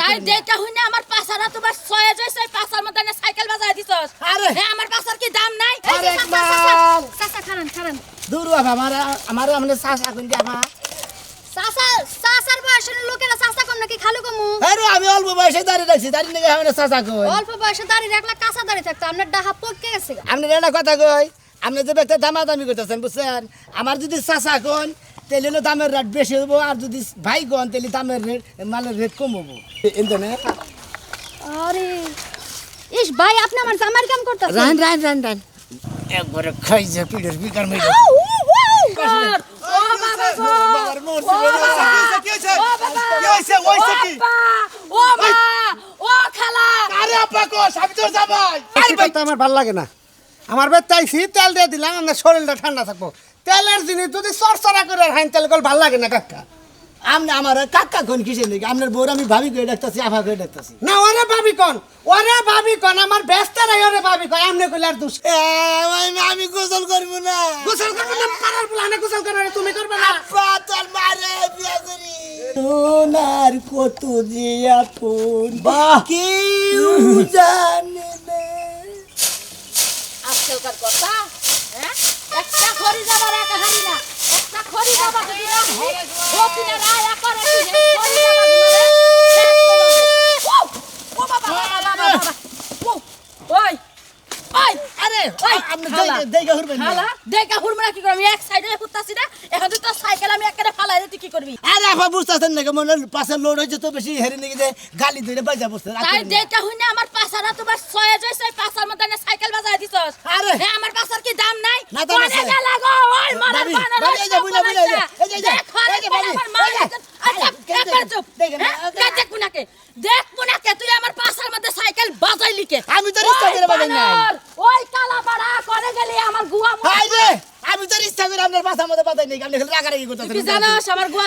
তাই দেখা হই না আমার পাছারা তোমার ছয় যাইছে পাছার মধ্যে না সাইকেল বাজায় দিছস। আরে! হে আমার পাছার কি দাম নাই? আরে ইকবাল চাচা খারান খারান। দূর বাবা আমার আমার আমনে শ্বাস আগুন দিয়া মা চাচা চাচার বয়সের লোকেরা চাচা কম নাকি খালু কমু? আরে আমি অল্প বয়সে দাঁড়িয়ে রাখছি দাঁড়িয়ে নাকি আমি চাচা কই। অল্প বয়সে দাঁড়িয়ে রাখলে কাঁচা দাঁড়িয়ে থাকতো আপনার ডাহা পড়কে গেছে আপনি কথা কই আপনি যে ব্যক্তি দামাদামি করতেছেন বুঝছেন? আমার যদি চাচা কোন তাহলে হলো দামের রেট বেশি হব আর যদি ভাই কোন তাহলে দামের রেট মালের রেট কম হব আরে ইস ভাই আপনি আমার জামার কাম করতেছেন। রান রান রান রান। একবারে খাইছে পিঠের বিকার মেয়ে ও বাবা গো বাবার মরছে কি হয়েছে? ও বাবা কি হয়েছে? হয়েছে কি? ও আপা, ও মা ও খালা। আরে আপা কোষ আমি তোর জামাই। বেশি করতে আমার ভালো লাগে না। আমার বেদ চাইছি তেল দিয়ে দিলাম আমার শরীরটা ঠান্ডা থাকব। তেলের জিনিস যদি চরচরা করে হাইন তেল কল ভালো লাগে না কাকা আপনি আমার কাকা কোন কিসের নাকি? আপনার বউর আমি ভাবি করে ডাকতেছি আফা করে ডাকতেছি। না ওরে ভাবি কন? ওরে ভাবি কন? আমার ব্যস্ত নাই ওরে ভাবি কন এমনি কইলে আর দোষ। আমি গোসল করব না। গোসল করবে না পাড়ার প্লানে গোসল করবে না, তুমি করবে না। পাতার মারে বিয়া করি। সোনার কত যে আপন। বাহ। কেউ জানে না। আজকালকার কথা হ্যাঁ? একটা খড়ি যাবার বুঝতেছেন নাকি? মনে পাশে লোড হয়েছে তো বেশি হেরে নাকি যে গালি ধরে বাজা বসতে তাই দেখা হই না আমার পাছারা তোমার ছয় যাইছে পাছার মধ্যে না সাইকেল বাজায় দিছস। আরে! আমার পাছার কি দাম নাই? না দাম আছে। ওই ভাবি, এই যে বুঝলা, বুঝলা, এই যে, এই যে, এই যে, দেখ ঘরে এই যে, বলে ভাবি, আমার মা এই যে, আচ্ছা এই যে, একবার চুপ দেখেন, হ্যাঁ? এই যে, দেখ মুনাকে দেখ মুনাকে তুই আমার পাছার মধ্যে সাইকেল বাজাইলি কে আমি তো রিক্সা ওই করে বাজাই নাই। বানর, ওই কালা পাড়া করে গেলি আমার গুয়া হাই রে আমি তো ইচ্ছা করে আপনার পাশার মধ্যে বাজাই নাকি আপনি খালি রাগারাগি করতেছেন তুই জানোস আমার গুয়া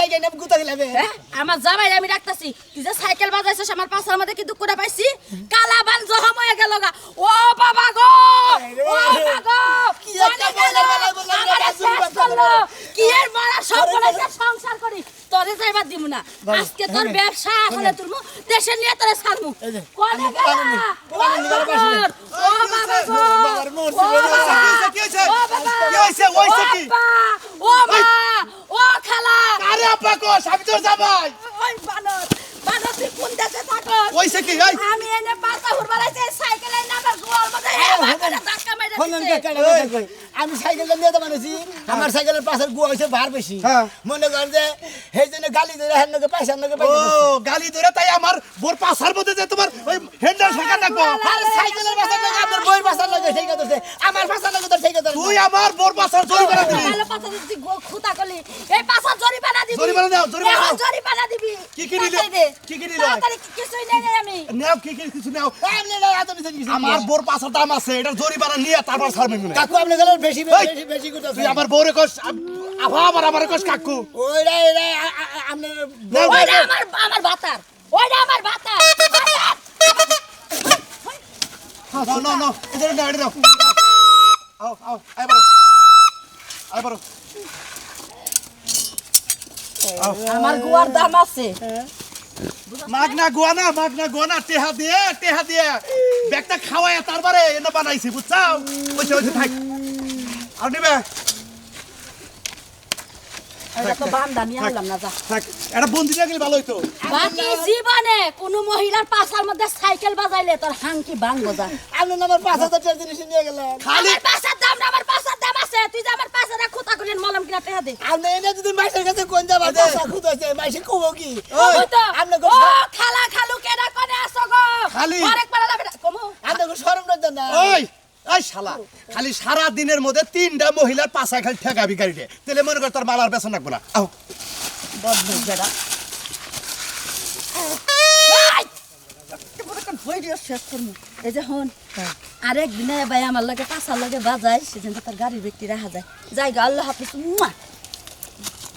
জায়গায় না গুতা হ্যাঁ? আমার জামাই আমি ডাকতাছি তুই যে সাইকেল বাজাইছিস আমার পাশার মধ্যে কি দুঃখ পাইছি? কালা বান জহম হয়ে গেল গা। ও বাবা গো ও বাবা গো কি একটা বলে বলে বলে আমার বলে শেষ বলে করল। কি এর বড় সব বলেছে সংসার করি? তোরে যাইবার দিব না। আজকে তোর ব্যবসা হলে তোর দেশে নিয়ে তোরে ছাড়মু। কোনে গেলা? ও বাবা গো, ও বাবা কি হয়েছে? কি হয়েছে? হয়েছে কি? ও মা ও খালা। আরে আপা কোষ আমি তোর জামাই। ওই বানর বানর তুই কোন দেশে থাকস? কি এই। আমি এনে পাতা হুরবার আছে সাইকেলে নামার গোয়াল মধ্যে হেবা করে ধাক্কা মেরে দিছে। কথা আমি সাইকেলটা নিয়ে তো মানুষই আমার সাইকেলের পাশের গুয়া হয়েছে ভার বেশি। হ্যাঁ। মনে করেন যে সেই জন্য গালি ধরে হেন লোকে পয়সা লোকে ও গালি ধরে তাই আমার বোর পাশার মধ্যে যে তোমার ওই হ্যান্ডেল শেখা রাখব আর সাইকেলের পাশার লোকে আপনার বইয়ের পাশার লোকে সেই কথা। আমার পাশার লোকে তো সেই কথা তুই আমার বোর পাশার জরিমানা দিবি। ভালো পাতা দিছি গো খুঁতা করলি এই পাছা জরিমানা দিবি। জরিমানা দাও, জরিমানা এখন দাও। জরিমানা দিবি। কি কি নিলে? কি কি নিলে? কি- কিছুই নেই আমি। নেও কি কি কিছু নেও। এই, আপনি না এত নিছেন কিছু আমার বোর পাশার দাম আছে এটা জরিমানা নিয়ে তারপর ছাড়বেন না কাকু আপনি গেলেন বেশি বেশি বেশি করতেছেন তুই আমার বউরে কস আভা আমার আমার কস কাকু। আপনার আমার আমার ভাতার আমার ভাতার। নো নো নো এটা নাও এটা আও আও আই বড় আই বড় আমার গুয়ার দাম আছে। মাগনা গোয়ানা মাগনা গোয়ানা টেহা দিয়ে টেহা দিয়ে। ব্যাগটা খাওয়ায় তারপরে এনে বানাইছি বুঝছাও? থাক। আর নিবে এটা তো বান্দা নিয়ে আনলাম না যা থাক এটা বন্দি না গেলে ভালো হইতো বাকি জীবনে কোনো মহিলার পাশার মধ্যে সাইকেল বাজাইলে তোর হাঙ্কি ভাঙবো যা আপনি আমার পাঁচ হাজার টাকা জিনিস নিয়ে গেলেন খালি আমার দাম না আমার পাশার দাম আছে তুই যে আমার পাশারে খুঁতা করলেন মলম কিনা দে আপনি এনে যদি মাইসের কাছে কোন যাবার পাশা খুদ আছে মাইসে কবো কি ওই তো খালা খালু কেডা কোনে আসো গো খালি। আরেক পালা লাগবে কমু আপনি শরম না ওই ওই শালা খালি সারা দিনের মধ্যে তিনটা মহিলার পাশায় খালি ঠেকাবি গাড়িতে তাহলে মনে কর তোর মালার বেসন রাখব না। আহ। এই আরেক দিনে ভাই আমার লগে পাশার লগে বাজাই সেদিন তার গাড়ির ব্যক্তি রাখা যায়। যাই গা আল্লাহ হাফিজ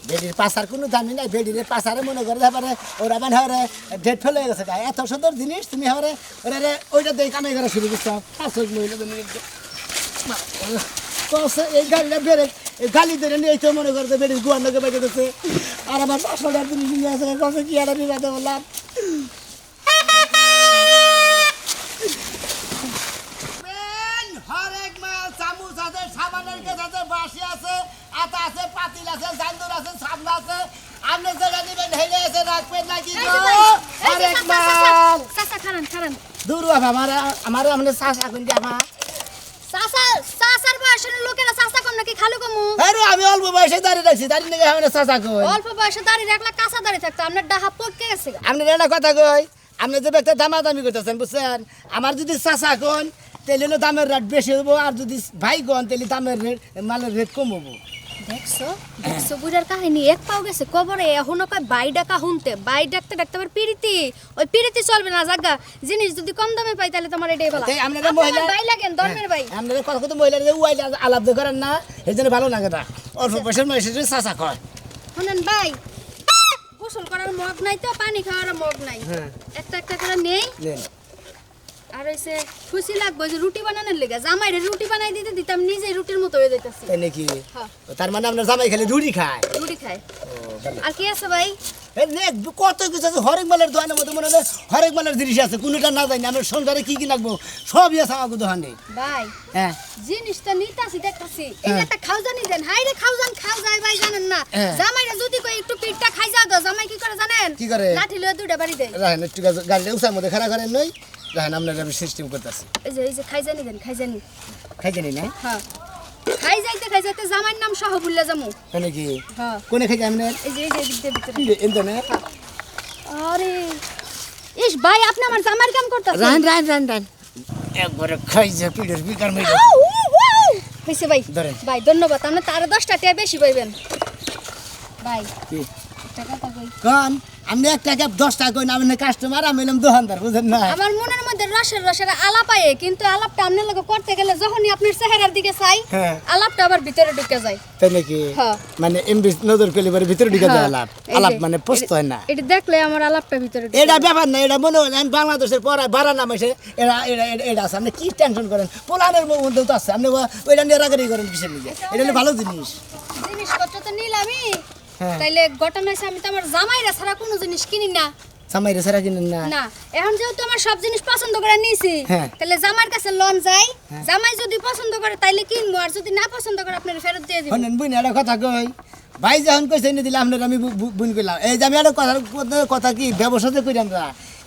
বেডির পাশার কোনো দামি নাই বেডির পাশারে মনে করে তারপরে ওরা মানে হরে ডেট ফেলে গেছে এত সুন্দর জিনিস, তুমি হরে, ওরা ওইটা দিয়ে কামাই করা শুরু করছ। আসল মহিলা তুমি। এই গাড়িটা বেড়ে এই গালি ধরে নিয়ে তো মনে করছে বেড়ে গুয়ার লোকে বেঁচে দিচ্ছে আর আমার পাঁচশো টাকা জিনিস নিয়ে আসে কত কি আর বিবাদে বললাম সাবানের কেস আছে বাসি আছে। আটা আছে পাতিল আছে জান্দুর আছে সাবলা আছে। আপনি যেটা নেবেন হেলে আছে রাখবেন নাকি মাল চাচা, খারান, খারান। দূর আমার আমার আমাদের শ্বাস এখন কি আমার। চাচা, চাচার বয়সের লোকেরা চাচা কম নাকি খালু কমু? আরে আমি অল্প বয়সে দাঁড়িয়ে রাখছি দাঁড়িয়ে নাকি আমার চাচা কই। অল্প বয়সে দাঁড়িয়ে রাখলে কাঁচা দাঁড়িয়ে থাকতো আপনার ডাহা পড়কে গেছে আপনি কথা কই আপনি যে ব্যক্তি দামাদামি করতেছেন বুঝছেন? আমার যদি চাচা কোন তাহলে হলো দামের রেট বেশি হব আর যদি ভাই কোন তাহলে দামের রেট মালের রেট কম হব দেখছ? দেখছ বুড়ার কাহিনী? এক পাও গেছে কবরে এখনও কয় বাই ডাকা শুনতে বাই ডাকতে ডাকতে আবার পিরিতি ওই পিরিতি চলবে না জাগা। জিনিস যদি কম দামে পাই তাহলে তোমার এটাই ভালো তাই আপনারা মহিলা বাই লাগেন ধর্মের বাই। আপনাদের কথা কথা মহিলার যে উয়াইলে আলাপ করেন না এই জন্য ভালো লাগে না। অল্প বয়সের বয়সে যদি চাচা কয়। শুনেন ভাই গোসল করার মগ নাই তো পানি খাওয়ার মগ নাই। হ্যাঁ। একটা একটা করে নেই। আর হইছে খুশি লাগবে যে রুটি বানানোর লেগে। জামাইরে রুটি বানাই দিতে দিতাম নিজে রুটির মতো হয়ে যাইতাছি। তাই নাকি? হ্যাঁ। তার মানে আপনার জামাই খেলে রুটি খায়? রুটি খায়। আর কি আছে ভাই? কত কিছু আছে? হরেক মালের দোকানের মধ্যে মনে হয় হরেক মালের জিনিস আছে কোনোটা না জানি। আমরা সংসারে কি কি লাগবো সবই আছে আমার দোকানে। ভাই হ্যাঁ। জিনিসটা নিতাছি দেখতাছি। এই যে একটা খাওজানি দেন। হাই রে খাওজান খাও যায় ভাই জানেন না? হ্যাঁ। জামাইরে যদি কই একটু পিঠটা খাই যাও জামাই কি করে জানেন? কি করে? লাঠি লয়ে দুইটা বাড়ি দেয়। রাহেন একটু গাড়ি উৎসার মধ্যে খারাপ করেন নই? রাহেন আপনার আমি সিস্টেম করতেছি। এই যে এই যে খাইজানি দেন খাইজানি। খাইতে নি? না হ্যাঁ। খাই যাইতে খাই যাইতে জামাইর নাম সহ ভুললে যামু হয় নাকি হ্যাঁ। কোনে খাইতে আপনার এই যে এই যে ভিতরে। কি রে, এনতে না আরে ইস ভাই আপনি আমার জামাইর কাম করতেছেন। রান রান রান রান। একবারে খাইছে পিঠের বিকার মেয়ে হয়েছে ভাই। ধরেন। ভাই ধন্যবাদ। আপনি তার দশটা টাকা বেশি পাইবেন। ভাই। কি? কন আপনি দশ টাকা কইন আপনি কাস্টমার আমি এলাম দোকানদার বুঝেন না? আমার মনের মধ্যে রসের রসের আলাপ আয়ে কিন্তু আলাপটা আপনার করতে গেলে যখনই আপনার চেহারার দিকে চাই হ্যাঁ। আলাপটা আবার ভিতরে ঢুকে যায়। তাই নাকি? হ্যাঁ। মানে এমবি নজর পরে ভিতরে ঢুকে যায় হ্যাঁ, আলাপ। আলাপ মানে পোস্ত হয় না। এটা দেখলে আমার আলাপটা ভিতরে এটা ব্যাপার না এটা মনে হয় আমি বাংলাদেশের বাড়া নাম এসে এরা এটা এটা- এটা আছে। আপনি কি টেনশন করেন? পোলানের মধ্যেও তো আছে। আপনি ওইটা নিয়ে রাগারি করেন কিসের নিয়ে এটা ভালো জিনিস। জিনিসপত্র তো নিলামই। তাইলে ঘটনা হয়েছে আমি তো আমার জামাইরা ছাড়া কোনো জিনিস কিনি না। জামাইরা ছাড়া কিনেন না? না এখন যেহেতু আমার সব জিনিস পছন্দ করে নিয়েছি হ্যাঁ। তাহলে জামাইয়ের কাছে লোন যাই। জামাই যদি পছন্দ করে তাইলে কিনবো আর যদি না পছন্দ করে আপনার ফেরত দিয়ে দিবেন বুঝলেন একটা কথা কই। ভাই যখন কইছে এনে দিলে আপনার আমি বুন করলাম। এই যে আমি একটা কথা কথা কি ব্যবসাতে করি আমরা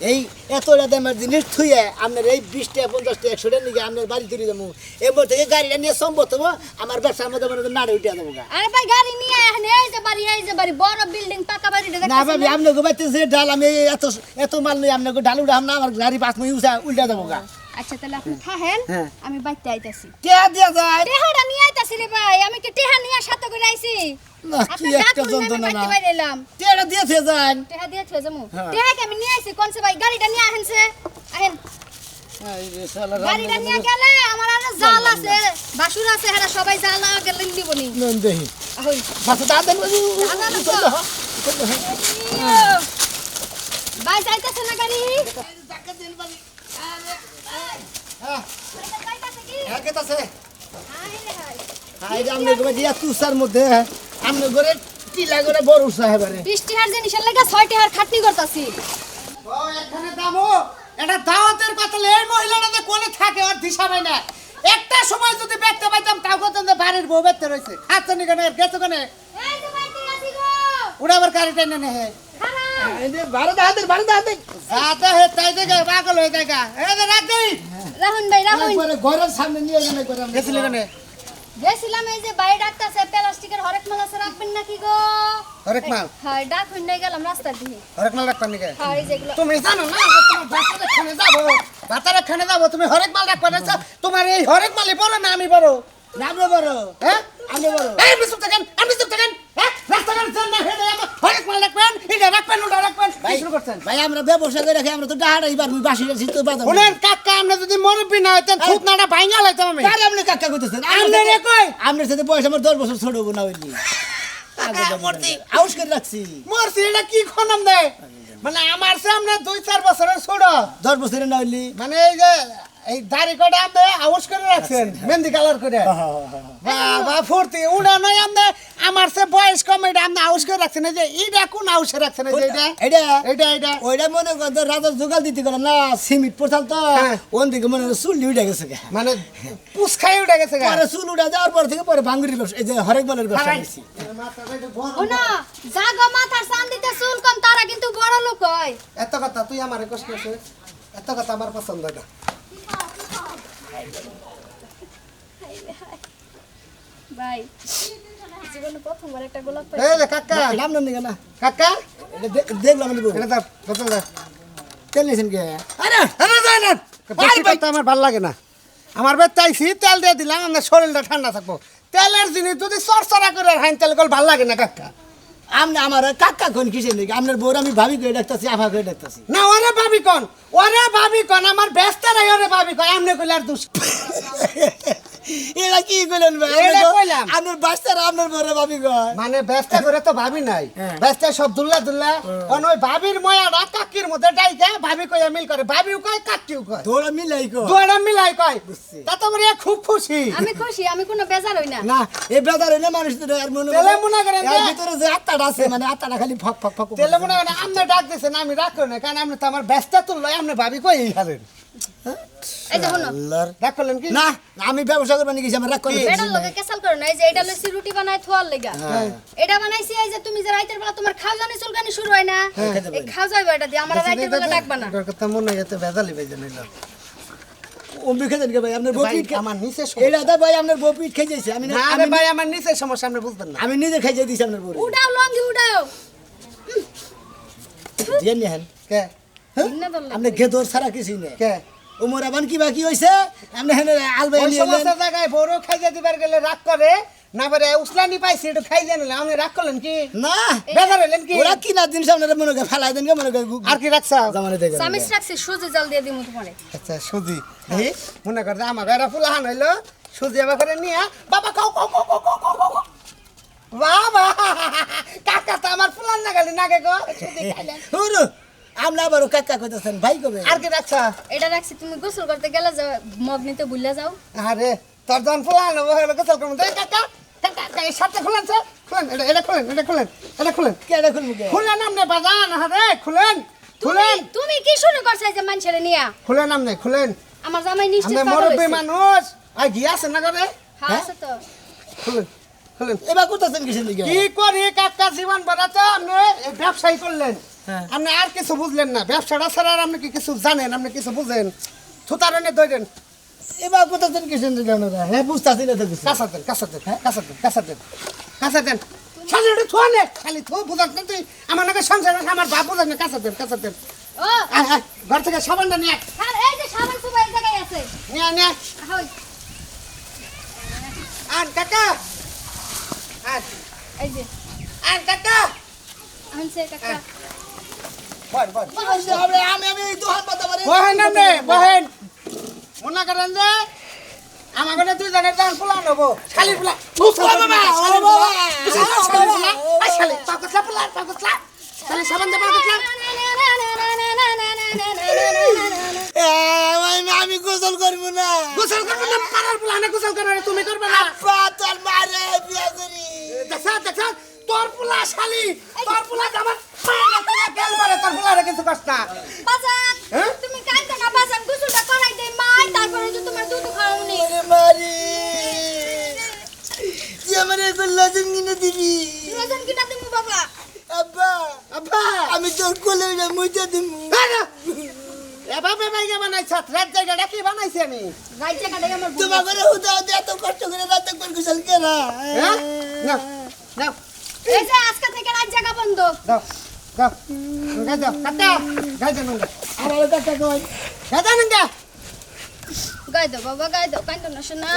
এই এত দামের জিনিস থুয়ে আপনার এই বিশ টাকা পঞ্চাশ টাকা একশো টাকা নিয়ে আপনার বাড়ি তুলে দেবো এরপর থেকে গাড়িটা নিয়ে সম্ভব হব আমার ব্যবসার মধ্যে মনে নাড়ে উঠে দেবো। আরে ভাই গাড়ি নিয়ে এখন এই যে বাড়ি এই যে বাড়ি বড় বিল্ডিং পাকা বাড়ি না ভাবি আপনাকে বাইতে যে ডাল আমি এত এত মাল নিয়ে আপনাকে ডাল উঠাম না আমার গাড়ি পাঁচ মিনিট উল্টা দেবো গা। আচ্ছা তাহলে আপনি থাকেন হ্যাঁ। আমি বাইতে আইতাছি। কে দিয়া যায়? টেহাটা নিয়ে আইতাছি রে ভাই আমি কি টেহা নিয়ে সাথে করে আইছি? কি একটা যন্ত্রণা না। এলাম। টেটা দিয়েছে যান। টেহা দিয়ে যামু। হ্যাঁ। টেহা কি আমি নিয়ে আইছি কোনছে ভাই গাড়িটা নিয়ে আহেনছে। আহেন। গাড়িটা নিয়ে গেলে আমার আর জাল আছে বাসুর আছে হেরা সবাই জাল গেলে নিবনি। নন দেহি হই বাসু তা। দেন। ভাই যাইতাছে না গাড়ি? যাইতাছে কি? হায় রে হায়। বৃষ্টি হার জিনিসের লাগে ছয়টি হার খাটনি করতাছি। এখানে দামো এটা দাওয়াতের কথা এই মহিলাটা যে কোনে থাকে আর দিশা পাই না। একটা সময় যদি দেখতে পাইতাম তাও করতাম বাড়ির বউ বেতে রয়েছে আচ্ছা নি কেন গেছো কেন? গাড়ি টেনে ঘরের সামনে নিয়ে গেলে আমরা গেছিলাম এই যে বাইরে ডাকতাছে প্লাস্টিকের হরেক মাল আছে রাখবেন নাকি গো হরেক মাল হ্যাঁ ডাক হইন গেলাম রাস্তার দিকে হরেক মাল রাখতাম নাকি হ্যাঁ এই যেগুলো তুমি জানো না তোমার ভাতারে খানে যাব ভাতারে খানে যাব তুমি হরেক মাল রাখবা না তোমার এই হরেক মালই বলো না আমি বড় নামলো বড় হ্যাঁ আমি বড় এই বিশুপ থাকেন আমি চুপ থাকেন হ্যাঁ রাস্তাঘাট যান না হেঁটে আমার হরেক মাল রাখবেন এটা রাখবেন ওটা রাখবেন ভাই শুরু করছেন। ভাই আমরা ব্যবসা করে রাখি আমরা তো ডাহাড়া এবার বাসি যাচ্ছি তো বাদাম শুনেন কাকা আমরা যদি মুরব্বী না হইতেন খুব নাটা ভাঙা লাইতাম আমি। কার আপনি কাকা কইতেছেন? আমনে রে কই? আপনার সাথে বয়স আমার দশ বছর ছোট না। হইলি আউস করে রাখছি। মরছি এটা কি খনম দেয় মানে আমার সামনে দুই চার বছরের ছোট। দশ বছরের না হইলি। মানে এই যে এই দাড়ি কটা আপনি আউস করে রাখছেন মেহেন্দি কালার করে। বাবা ফুর্তি উড়া নয় আপনি আমার সে বয়স কম এটা আপনি আউস করে রাখছেন যে ইটা কোন আউসে রাখছেন যে এটা এটা এটা এটা ওইটা মনে কর তো রাজার জোগাল দিতে গেল না সিমিট পোথাল তো হ্যাঁ। ওন দিকে মনে হয় চুল উঠে গেছে। মানে পুষ খাই উঠে গেছে। পরে চুল উঠে যাওয়ার পর থেকে পরে বাঙ্গুরি ব্যবসা এই যে হরেক বলের ব্যবসা হারাই। করছি। ও না জাগো মাথার চান্দিতে চুল কম তারা কিন্তু বড় লোক হয়। এত কথা তুই আমার কষ্ট করছিস এত কথা আমার পছন্দ না। ভাই জীবনে প্রথমবার একটা গোলাপ পাই এই যে কাকা নাম নাম দিকে না কাকা? দেখলাম এটা দাও বোতল দাও তেল নিয়েছেন কে? আরে আরে যাই না বেশি কথা আমার ভালো লাগে না। আমার চাইছি তেল দিয়ে দিলাম আমার শরীরটা ঠান্ডা থাকব। তেলের জিনিস যদি চরচরা করে হাইন তেল কল ভালো লাগে না কাকা। আপনি আমার কাকা কোন কিসে নাকি? আপনার বউর আমি ভাবি করে ডাকতেছি, আফা করে ডাকতেছি। না, ওরে ভাবি কোন? ওরে ভাবি কোন? আমার ব্যস্ত নাই, ওরে ভাবি কোন? এমনি কইলার আর এরা কি কইলেন ভাই? এটা কইলাম। বউরে ভাবি কয় মানে ব্যস্ত করে তো ভাবি নাই। হ্যাঁ। ব্যস্ত সব দুল্লা দুল্লা। অন ওই ভাবির ময়াটা কাকির মধ্যে ভাবি কইয়া মিল করে। ভাবিও কয় কাকিও কয়। দৌড়া মিলাই কয়। দুয়ারা মিলাই কয়। বুঝছি। তা তো আমার খুব খুশি। আমি খুশি আমি কোনো বেজার হই না। না এই বেদার হইলে মানুষ তো আর মনে তেলে মনে করেন এর যে- ভিতরে যে আত্মাটা আছে মানে আত্মাটা খালি ফক ফক ফক তেলে মনে হয় আপনি ডাক দিয়েছেন আমি করি না কারণ আপনি তো আমার ব্যস্ত তুললো আপনি ভাবি কই এই হারেন আমি ব্যবসা করব নাকি আমার রাগ করে বেড়ার লগে কেসাল করো না এই যে এটা লইছি রুটি বানায় থোয়ার লেগা। হ্যাঁ। এটা বানাইছি এই যে তুমি যে রাইতের বেলা তোমার খাও জানি চুলকানি শুরু হয় না এই খাও যাইবো এটা দিয়ে আমার রাইতের বেলা ডাকবা না। এটার কথা মনে গেছে ভেজালি বেজে নিল অম্বি খেতেন ভাই? আপনার বউ ভাই, আমার নিচে এটা তো ভাই আপনার বউ খেয়ে যাইছে। আমি ভাই আমার নিচে সমস্যা আপনি বুঝতেন না। আমি নিজে খাইয়ে দিয়েছি আপনার বউ উড়াও লঙ্গি উড়াও। দিয়ে নিয়েন কে? আপনি ঘেদর ছাড়া কিছুই নেই। কে? উমর আবান কি বাকি হইছে? আপনি হেনে আলবাই ওই সমস্ত জায়গায় বড় খাইয়ে দিবার গেলে রাগ করে না পারে উসলানি পাইছি একটু খাইয়ে নিলে। আপনি রাগ করলেন কি? না। বেজার হলেন কি? ওরা কিনা জিনিস আপনারা মনে করে ফেলাই দেন কে মনে করে আর কি রাখছ? জামানে দেখে সামিস রাখছি সুজি জাল দিয়ে দিমু তোমারে। আচ্ছা সুজি। এই মনে করছে আমার ঘরে ফুলাহান হইল সুজি আবার করে নিয়ে বাবা খাও খাও খাও খাও খাও, খাও বাবা কাকা তো আমার ফুলান না গেলি নাগে গো সুজি খাইলেন। আপনি আবার কাকা কইতেছেন ভাই কবে? আর কি রাখছ এটা রাখছি তুমি গোসল করতে গেলে যাও মগ নিতে ভুলে যাও। আরে তোর হব হলো গোসল করব। এই কাকা কাকা কাকা, এই সাথে খুলেন স্যার খুলেন এটা এটা খুলেন এটা খুলেন এটা খুলেন। কে দেখুন মুখে খুলেন আপনি বাজান আরে খুলেন তুমি খুলেন। তুমি কি শুরু করছ এই যে মানুষের নিয়া? খুলেন আপনি খুলেন। আমার জামাই নিশ্চিত আমি মুরব্বী মানুষ। আর আছে না করে হ্যাঁ আছে তো। খুলেন খুলেন। এবার করতেছেন কিসের কি করি কাকা জীবন বাড়াতে আপনি ব্যবসায়ী করলেন? হ্যাঁ। আপনি আর কিছু বুঝলেন না ব্যবসাটা ছাড়া আর আপনি কি কিছু জানেন আপনি কিছু বুঝেন? থুতারণে দইলেন এবার দিকে আপনারা হ্যাঁ বুঝতেছি না কিছু। কাঁচা দেন কাঁচা দেন কাঁচা দেন কাঁচা দেন কাঁচা দেন থুয়া নে। খালি থু বুঝাস না তুই। আমার নাকি সংসার আমার বাপ বুঝাস না কাঁচা দেন কাঁচা দেন ও! আয়, আয়, ঘর থেকে সাবানটা নিয়ে আর এই যে সাবান সুবা এই জায়গায় আছে। নিয়ে আর কাকা আর এই যে। আর কাকা। আনছে কাকা। বহেন বহেন। মনে করেন যে আমার নেব। শালি আমি- আমি গোসল করব না। গোসল করবে না পাড়ার ফুলা না গোসল করবে না, তুমি করবে না। তোর মারে বিয়া করি। দেখা দেখা তোর ফুলা শালি তোর ফুলা আমার গেছে, পারে তোর ফুলারে কিছু কষ্ট বাজান হ্যাঁ? তুমি কাঁদতে না বাজান গোসলটা করাই দে মাই তারপরে যে তোমার দুধ খাওনি। মারি। তুই আমার এখন লজন কিনে দিবি। রোজন কিনা তুমি বাবা। আব্বা আব্বা। আমি তোর কোলে মুইতে দিমু। এভাবে বাইকে বানাইছ রাত জায়গাটা কি বানাইছি আমি? রাইট জায়গাটাই আমার। তোমার ঘরে হুদা হুদা এত কষ্ট করে রাতে কেনা হ্যাঁ? না না এই যে আজকে থেকে রাইট জায়গা বন্ধ। দাও দাও। গাই দাও কাটা গাই দাও নঙ্গা আমার কাকা কই? গাই দাও নঙ্গা গাই দাও বাবা গাই দাও কাইন্দ না শোনা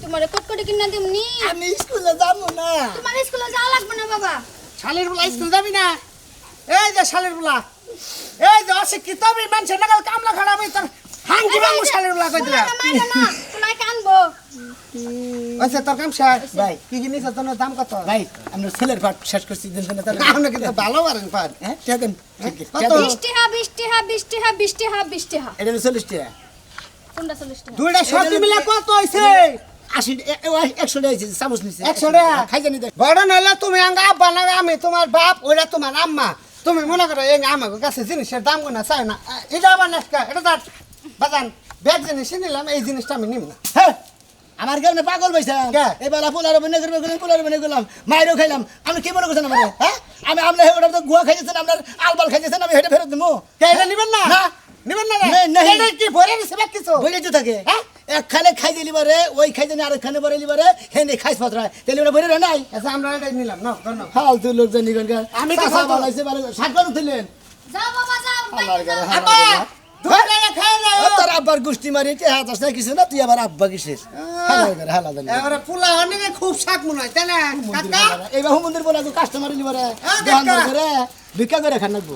তোমারে কটকটি কিনা দিমনি। আমি স্কুলে যাব না। তোমার স্কুলে যাওয়া লাগবে না বাবা। শালের বুলা স্কুল যাবি না? এই যে শালের বুলা। এই যে অশিক্ষিত আমি মানুষের নাগাল কামলা খারাপ তোর হাঙ্কি বাবু শালের বুলা কই দিলা মাইনা না তোমায় কানবো। আচ্ছা তোর কাম শেষ। ভাই। কি কি নিছ তোর দাম কত? ভাই আমরা ছেলের পাঠ শেষ করছি দিন দিন তাহলে আপনি কিন্তু ভালো পারেন পার হ্যাঁ ঠিক আছে বৃষ্টি হা বৃষ্টি হা বৃষ্টি হা বৃষ্টি হা বৃষ্টি হা। এটা হলো চল্লিশ টাকা কোনটা চল্লিশ টাকা দুইটা সবজি মিলে কত হইছে? আব্বা আমি তোমার বাপ ওইটা তোমার আম্মা। তুমি মনে করো এই আমার কাছে জিনিসের দাম গুনা চাই না। এটা আবার নেস্কা এটা তার। বাজান ব্যাগ জিনিস নিলাম এই জিনিসটা আমি নিম না। হ্যাঁ আমার কেমন পাগল পাইছে কে? এবার পোলার বনে করবে করলাম পোলার বনে করলাম মায়েরও খাইলাম। আপনি কি মনে করছেন আমার হ্যাঁ আমি আপনার ওটা তো গুয়া খাইছেন আপনার আলবাল খাইছেন আমি হেঁটে ফেরত দেবো নিবেন না? না। নিবেন না কি ভরে কিছু থাকে। হ্যাঁ? একখানে খাই দিলি বারে ওই খাই জানি আরেকখানে বলে লিবারে হেনে খাইস পত্র তাহলে ওটা বলে নাই? আচ্ছা আমরা এটা নিলাম না ধন্যবাদ ফালতু লোকজন নিগনকার আমি আমি তো চাষা বানাইছে ষাট বার উঠিলেন যাও বাবা যাও আল্লাহর বাইরে যাও। আব্বা না। তোর আব্বার গোষ্ঠী মারি হাত আসলে কিছু না? তুই আবার আব্বা কিসের অনেকে খুব শাক মনে হয় তাই না? এইবার মন্দির বলে কাস্টমার লিবারে হ্যাঁ, দোকানদার করে ভিক্ষা করে খান লাগবো।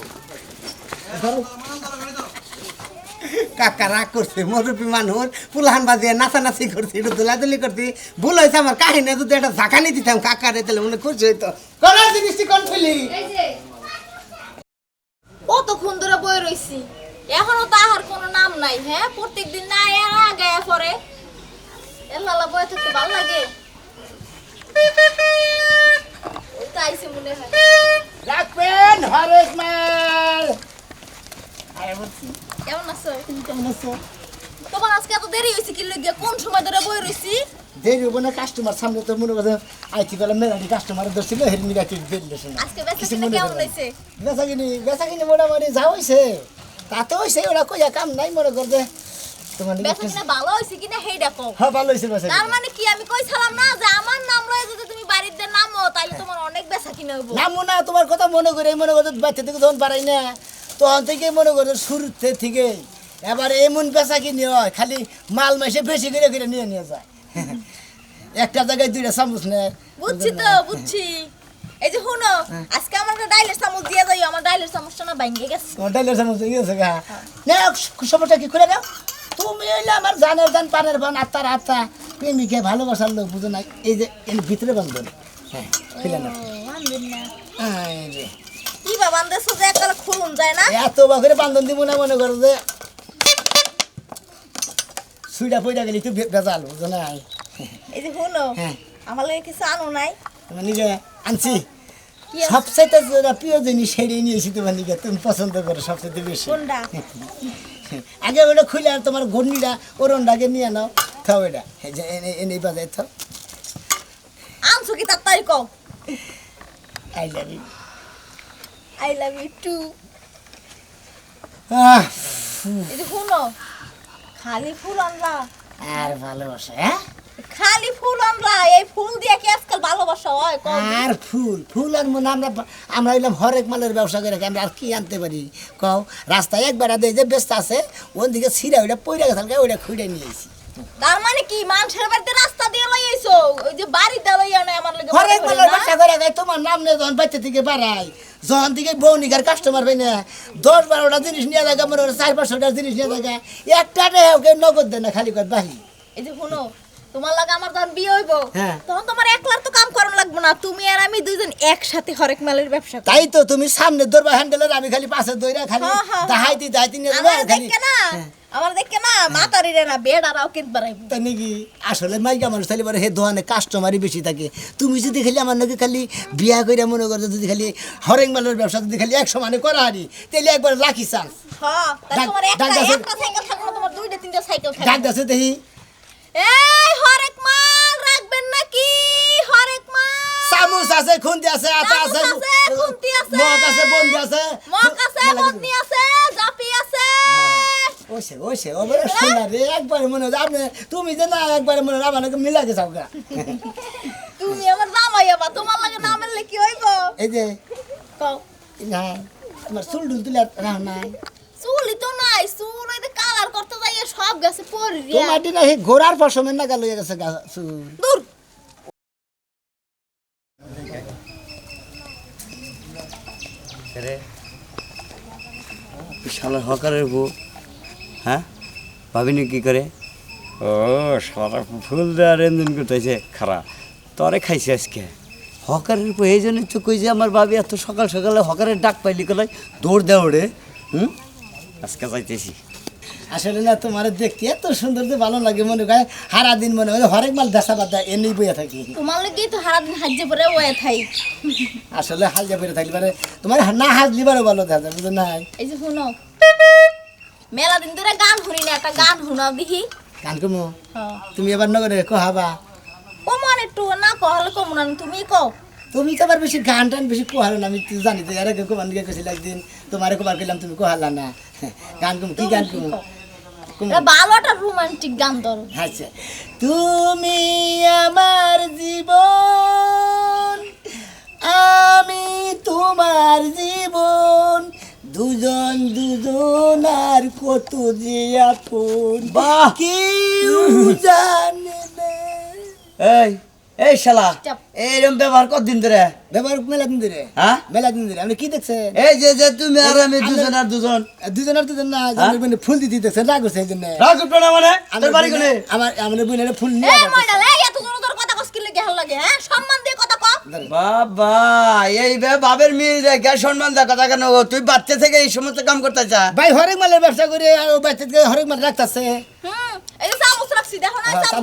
কাকা রাগ করছে মরুপি মানুষ পুলাহান বাজিয়ে নাচানাচি করছি একটু দোলাদুলি করছি। ভুল হয়েছে আমার কাহিনী যদি একটা ঝাঁকানি দিতাম কাকারে তাহলে মনে খুশি হইতো। কোন জিনিসটি কোন ফেলি কতক্ষণ ধরে বই রইছি? এখনও তাহার কোনো নাম নাই হ্যাঁ? প্রত্যেকদিন না এর আগে পরে এল্লালা বই থাকতে ভালো লাগে। মনে হয়। রাখবেন মাল। কেমন আছো? কেমন আছো? তোমার আজকে এত দেরি হয়েছে কি কোন সময় ধরে বই রইছি? দেরি হব না কাস্টমার সামনে তো মনে করছে আইতি বেলা মেলাটি কাস্টমার ধরছিল হেলমি রাখি বেরিয়েছে আজকে বেচা কিনা কেমন হয়েছে বেচা কিনি বেচা কিনি মোটামুটি যা হয়েছে তাতে হয়েছে ওরা কইয়া কাম নাই মনে করছে তোমার বেচা ভালো হয়েছে কিনা হেইডা কও। হ্যাঁ ভালো বেচা তার মানে কি আমি কইছিলাম না যে আমার নাম লয়ে যদি তুমি বাড়িতে নামো তাহলে তোমার অনেক বেচা কিনা হইব। নামো না তোমার কথা মনে করে মনে থেকে যখন বাড়াই না তখন থেকে মনে শুরুতে থেকে এবার এমন বেচা কিনি হয় খালি মাল মাসে বেশি করে করে নিয়ে নিয়ে যায়। একটা জায়গায় দুইটা চামচ নেয়। বুঝছি তো বুঝছি। এই যে শুনো আজকে আমার ডাইলের চামচ দিয়ে যাই আমার ডাইলের চামচটা না ভাঙ্গে গেছে। তোমার ডাইলের চামচ ইয়েছে গা। না সমস্যা কি করে দাও। তুমি হইলে আমার জানের জান পানের বান আত্মার আত্মা প্রেমিকে ভালোবাসার লোক বুঝো না এই যে এর ভিতরে বান্ধব হ্যাঁ খুলে না বান্ধেন না। এই যে। কি বা বান্ধেছো যে এককালে খুলুন যায় না? এত বাকরে বান্ধন দিব না মনে করো যে। সুইটা পয়টা গেলি তুই বেজাল বুঝো না। এই যে শুনো হ্যাঁ। আমার লাগে কিছু আনো নাই। তোমার নিজে আনছি? সবচাইতে যেটা প্রিয় জিনিস সেটাই নিয়েছি তোমার নিকে তুমি পছন্দ করো সবচেয়ে বেশি। আগে ওটা খুলে আর তোমার ঘূর্ণিটা ওরনটাকে নিয়ে নাও। খাও এটা। যে এনে এনে বাজায় থাও। আনছো কি তাড়াতাড়ি কও? I love you I love you too ah শুনো খালি ফুল আনলা আর ভালোবাসা হ্যাঁ? খালি ফুল আনলা এই ফুল দিয়ে কি আজকাল ভালোবাসা হয়? আর ফুল ফুল আর মনে আমরা আমরা হইলাম হরেক মালের ব্যবসা করে আমরা আর কি আনতে পারি? কও রাস্তায় একবার দেয় যে ব্যস্ত আছে ওন দিকে ছিঁড়া ওইটা পইরা গেছে ওইটা খুঁড়ে নিয়েছি তার মানে কি মানুষের বাড়িতে রাস্তা দিয়ে লইয়াইছো? ওই যে বাড়িতে লইয়া নাই আমার লাগে হরেক মালের ব্যবসা করে গাই তোমার নাম নিয়ে যখন বাচ্চা থেকে বাড়াই যখন থেকে বৌনিকার কাস্টমার পাই না দশ বারোটা জিনিস নিয়ে দেখা মনে করে চার পাঁচশোটা জিনিস নিয়ে দেখা একটা ওকে নগদ দেয় না খালি কর বাহি। এই যে শুনো তোমার লাগে আমার যখন বিয়ে হইব হ্যাঁ। তখন তোমার একলার তো কাম করানো লাগবে না। তুমি আর আমি দুইজন একসাথে হরেক মালের ব্যবসা তাই তো তুমি সামনে দৌড়বা হ্যান্ডেলের আমি খালি পাশে দৌড়া খালি হ্যাঁ, হ্যাঁ, দাহাইতি দাহাইতি নিয়ে যাব খালি। না আমার দেখে না মাতারি রে না বেড কিনতে পারাইব তা নাকি আসলে মাইকা মানুষ তাহলে পরে হে দোকানে কাস্টমারই বেশি থাকে। তুমি যদি খালি আমার নাকি খালি বিয়া করে মনে করো যদি খালি হরেক মালের ব্যবসা যদি খালি একশো মানে করা হারি তাহলে একবার লাখি চান্স হ্যাঁ তোমার একটা একটা সাইকেল থাকবে না, তোমার দুইটা তিনটা সাইকেল ডাক দেখি। এই হরেক মাল রাখবেন নাকি? হরেক মাল। চামচ আছে খুন্তি আছে আটা আছে খুন্তি আছে। মগ আছে বন্দি আছে। মগ আছে মেলা আছে জাপি আছে। ওসে ওসে ও বলে শোনা রে একবার মনে হয় আপনি তুমি যে না একবার মনে হয় আমার নাকি মিলা গেছাও গা তুমি আমার জামাই আবার তোমার লাগে না মেললে কি হইব? এই যে কও। না তোমার চুল ডুল তুলে রাখ নাই। চুলই তো নাই চুল ওই কালার করতে যাইয়ে সব গেছে পরি। তোমার দিন এই ঘোড়ার পশমের নাগা লইয়া গেছে চুল। দূর। রে শালা হকারের বউ। হ্যাঁ? ভাবিনি কি করে? ও শালা ফুল দেওয়ার এমদিন করতেছে খারাপ তরে খাইছে আজকে। হকারের বউ এই জন্যই তো কই যে আমার ভাবি এত সকাল সকালে হকারের ডাক পাইলি কলাই দৌড় দেওয়া রে হুম? আজকে যাইতেছি। আসলে না তোমার দেখতে এত সুন্দর যে ভালো লাগে মনে হয় হারা দিন মনে হয় হরেক মাল দেশা বাদা এমনি বইয়া থাকি। তোমার লাগি তো সারাদিন হাজ্যে পরে ওয়ে থাই। আসলে হালজা বেড়ে থাকলে পারে তোমার না হাজলি বারো ভালো দেখা যায় বুঝো নাই? এই যে শুনো মেলা দিন ধরে গান শুনি না একটা গান শুনাও দেখি। কান কমো হ্যাঁ। তুমি এবার নগরে কহাবা কমন একটু না কহলে কম না তুমি কও। তুমি তো আবার বেশি গান টান বেশি কোহালো না আমি জানি তো এর আগে কোমান গিয়ে কেছিল একদিন তোমার কোবার কইলাম তুমি কোহালা না। গান কম কি গান কম এটা রোমান্টিক গান ধরো। আচ্ছা তুমি আমার জীবন আমি তোমার জীবন দুজন দুজন আর কত যে আপন। বাকি জানে না। এই এই শালা। এইরকম ব্যবহার কতদিন ধরে? ব্যবহার মেলা দিন ধরে। হ্যাঁ? মেলা দিন ধরে। আপনি কি দেখছেন এই যে যে তুমি আর আমি দুজন আর দুজন। দুজন আর দুজন না বোনে ফুল দিতে দেখছেন রাগ হচ্ছে এই জন্য। রাগ উঠবে না মানে? তোর বাড়ি কোনে? আমার আমার বোনের ফুল নিয়ে রাগ ময়না লে এত জন তোর কথা কস কি লাগে লাগে হ্যাঁ? সম্মান দিয়ে কথা কও। বাবা এই বে বাবের মেয়ে রেখে সম্মান দেখা কথা কেন? ও, তুই বাচ্চা থেকে এই সমস্ত কাম করতে চা ভাই হরেক মালের ব্যবসা করে আর ও বাচ্চাকে হরেক মাল রাখতেছে। হুম এই রাখছি দেখো না হ্যাঁ, রাখছি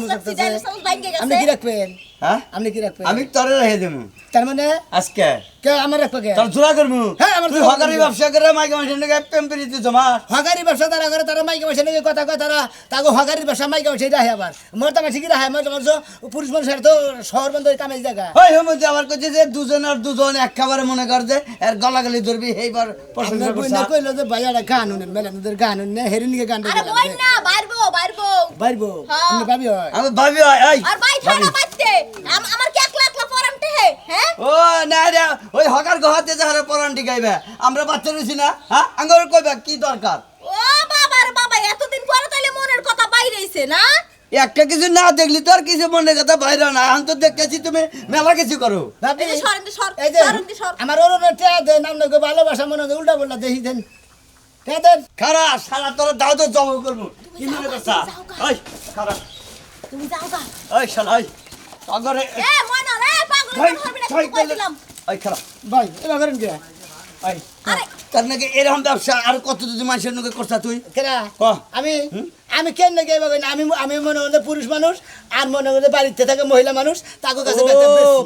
আপনি কি রাখবেন? হ্যাঁ? আপনি কি রাখবেন? আমি তোরে রেখে দেবো। তার মানে? আজকে? কে আমার রাখবে কে? তোর জোড়া করব। হ্যাঁ, আমার তুই জোড়া হকারি করব। ব্যবসা করে মাইকে মাসের নাকি প্রেম প্রীতি জমা হগারি ব্যবসা তারা করে তারা মাইকে মাসে নাকি কথা কয় তারা তাকে হগারি ব্যবসা মাইকে মাসে রাহে আবার। মোর তো মাসে কি রাহে মোর তো মানুষ পুরুষ মানুষের তো শহর বন্ধ কামে জায়গা। ওই হেমন্ত আবার কইছে যে দুজন আর দুজন এক খাবারে মনে কর যে এর গলাগালি ধরবি এইবার প্রশংসা আপনার না কইলো যে ভাইয়ারা গান উনেন মেলানোদের গান উনে হেরিন নিকে গান আরে বই না বাইরবো বাইরবো। বাইরবো। ভাবি হয়? আমি ভাবি এই। আর বাই ঠাড়া বাইতে আম- আমার কি একলা একলা পরামতে হে হ্যাঁ ও না রে ওই হকার গহাতে যাহারে পরান্টি গাইবে আমরা বাচ্চা রইছি না হ্যাঁ আঙ্গর কইবা কি দরকার? ও বাবা রে বাবা এতদিন পরে তাইলে মনের কথা বাইরেছে না? একটা কিছু না দেখলি তো আর কিছু মনে কথা বাইরে না এখন তো দেখতেছি তুমি মেলা কিছু করো। আমার ওর দেন আপনাকে ভালোবাসা মনে হয় উল্টা বললা দেখি দেন। দেন। সারা তোর দাও তো জব করব। কি মনে করছা? ওই খারাপ তুমি যাও গা। ওই শালা ওই আগরে এ ময়না রে পাগল ভাই হবি না ভাই কই দিলাম ওই খারাপ ভাই এবার করেন কে? ওই আরে তার নাকি এরকম ব্যবসা আর কত যদি মানুষের নাকি করছা তুই? কেনা ক। আমি আমি কেন নাকি এবার করি না? আমি আমি মনে হলে পুরুষ মানুষ আর মনে হলে বাড়িতে থাকে মহিলা মানুষ তাকে কাছে।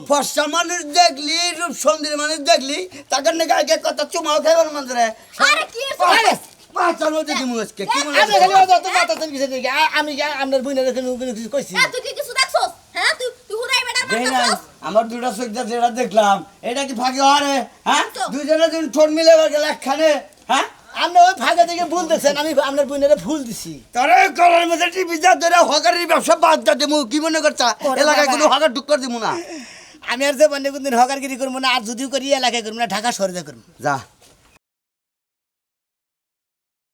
ফর্সা মানুষ দেখলি রূপ সুন্দরী মানুষ দেখলি তাকে নাকি আগে কথা চুমাও খাইবার মন্দিরে আরে কি আরে, পাঁচার মধ্যে দিমু আজকে কি মনে আমি আপনার বোনের কোনো কোনো কিছু কইছি। এ তুই কি কিছু দেখছস? হ্যাঁ তুই নাই আমার দুটা সজ্জা যেটা দেখলাম এটা কি ফাঁকি হ্যাঁ? দুজনে দুজন ঠোঁট মিলে গেল একখানে হ্যাঁ? আপনি ওই ফাঁকা থেকে ভুল দেখছেন আমি আপনার বোনের ভুল দিছি। তোরে কলার মধ্যে টিভি যা ধরে হকারের ব্যবসা বাদ দা দেবো কি মনে করছা? এলাকায় কোনো হকার ঢুক করে দিব না। আমি আর যে বন্ধে কোনদিন হকারগিরি করব না আর যদিও করি এলাকায় করব না ঢাকা শহরে করব। যা।